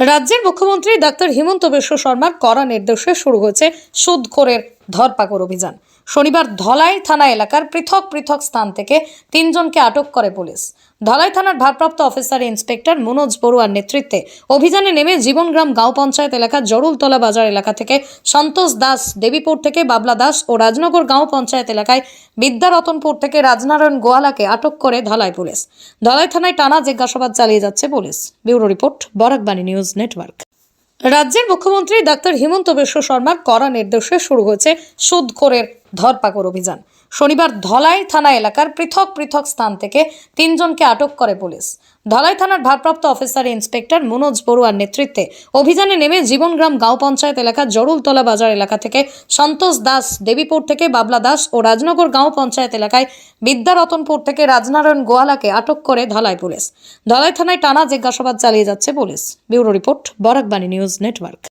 রাজ্যের মুখ্যমন্ত্রী ডাক্তার হিমন্ত বিশ্ব শর্মার কড়া নির্দেশে শুরু হয়েছে সুদখোরের ধরপাকড় অভিযান। শনিবার ধলাই থানা এলাকার পৃথক পৃথক স্থান থেকে তিনজনকে আটক করে পুলিশ। ধলাই থানার ভারপ্রাপ্ত অফিসার ইন্সপেক্টর মনোজ বড়ুয়ার নেতৃত্বে অভিযানে নেমে জীবনগ্রাম গাঁও পঞ্চায়েত এলাকার জরুলতলা বাজার এলাকা থেকে সন্তোষ দাস দেবীপুর থেকে বাবলা দাস ও রাজনগর গাঁও পঞ্চায়েত এলাকায় বিদ্যারতনপুর থেকে রাজনারায়ণ গোয়ালাকে আটক করে ধলাই পুলিশ। ধলাই থানায় টানা জিজ্ঞাসাবাদ চালিয়ে যাচ্ছে police. Bureau report Barakbani news network. রাজ্যের মুখ্যমন্ত্রী ডাক্তার হিমন্ত বিশ্ব শর্মার কড়া নির্দেশে শুরু হয়েছে সুদখোরের ধরপাকড় অভিযান। শনিবার ধলাই থানা এলাকার পৃথক পৃথক স্থান থেকে তিনজনকে আটক করে পুলিশ। ধলাই থানার ভারপ্রাপ্ত অফিসার ইন্সপেক্টর মনোজ বড়ুয়ার নেতৃত্বে অভিযানে নেমে জীবনগ্রাম গাঁও পঞ্চায়েত এলাকার জরুলতলা বাজার এলাকা থেকে সন্তোষ দাস, দেবীপুর থেকে বাবলা দাস ও রাজনগর গাঁও পঞ্চায়েত এলাকায় বিদ্যারতনপুর থেকে রাজনারায়ণ গোয়ালাকে আটক করে ধলাই পুলিশ। ধলাই থানায় টানা জিজ্ঞাসাবাদ চালিয়ে যাচ্ছে police. Bureau report, Barakbani news network.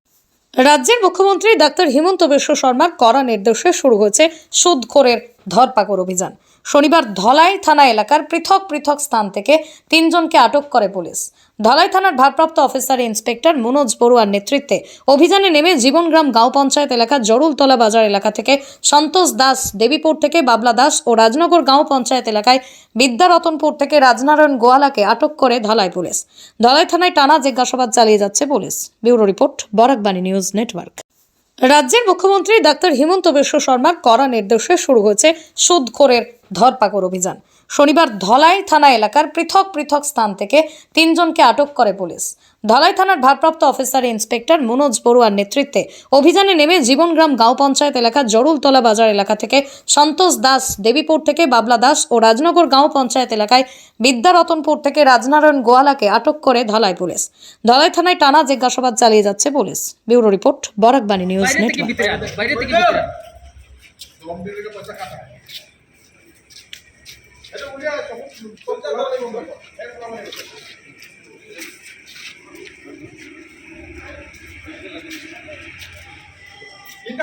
রাজ্যের মুখ্যমন্ত্রী ডাক্তার হিমন্ত বিশ্ব শর্মার কড়া নির্দেশে শুরু হয়েছে সুদখোরের ধরপাকড় অভিযান। শনিবার ধলাই থানা এলাকার পৃথক পৃথক স্থান থেকে তিনজনকে আটক করে পুলিশ। ধলাই থানার ভারপ্রাপ্ত অফিসার ইন্সপেক্টর মনোজ বড়ুয়ার নেতৃত্বে অভিযানে নেমে জীবনগ্রাম গাঁও পঞ্চায়েত এলাকার জরুলতলা বাজার এলাকা থেকে সন্তোষ দাস দেবীপুর থেকে বাবলা দাস ও রাজনগর গাঁও পঞ্চায়েত এলাকায় বিদ্যারতনপুর থেকে রাজনারায়ণ গোয়ালাকে আটক করে ধলাই পুলিশ। ধলাই থানায় টানা জিজ্ঞাসাবাদ চালিয়ে যাচ্ছে police. Bureau report Barakbani news network. রাজ্যের মুখ্যমন্ত্রী ডাক্তার হিমন্ত বিশ্ব শর্মার কড়া নির্দেশে শুরু হয়েছে সুদখোরের ধরপাকড় অভিযান। শনিবার ধলাই থানা এলাকার পৃথক পৃথক স্থান থেকে তিনজনকে আটক করে পুলিশ। ধলাই থানার ভারপ্রাপ্ত অফিসার ইন্সপেক্টর মনোজ বড়ুয়ার নেতৃত্বে অভিযানে নেমে জীবনগ্রাম গাঁও পঞ্চায়েত এলাকার জরুলতলা বাজার এলাকা থেকে সন্তোষ দাস দেবীপুর থেকে বাবলা দাস ও রাজনগর গাঁও পঞ্চায়েত এলাকায় বিদ্যারতনপুর থেকে রাজনারায়ণ গোয়ালাকে আটক করে ধলাই পুলিশ। ধলাই থানায় টানা জিজ্ঞাসাবাদ চালিয়ে যাচ্ছে police. Bureau report Barakbani news network.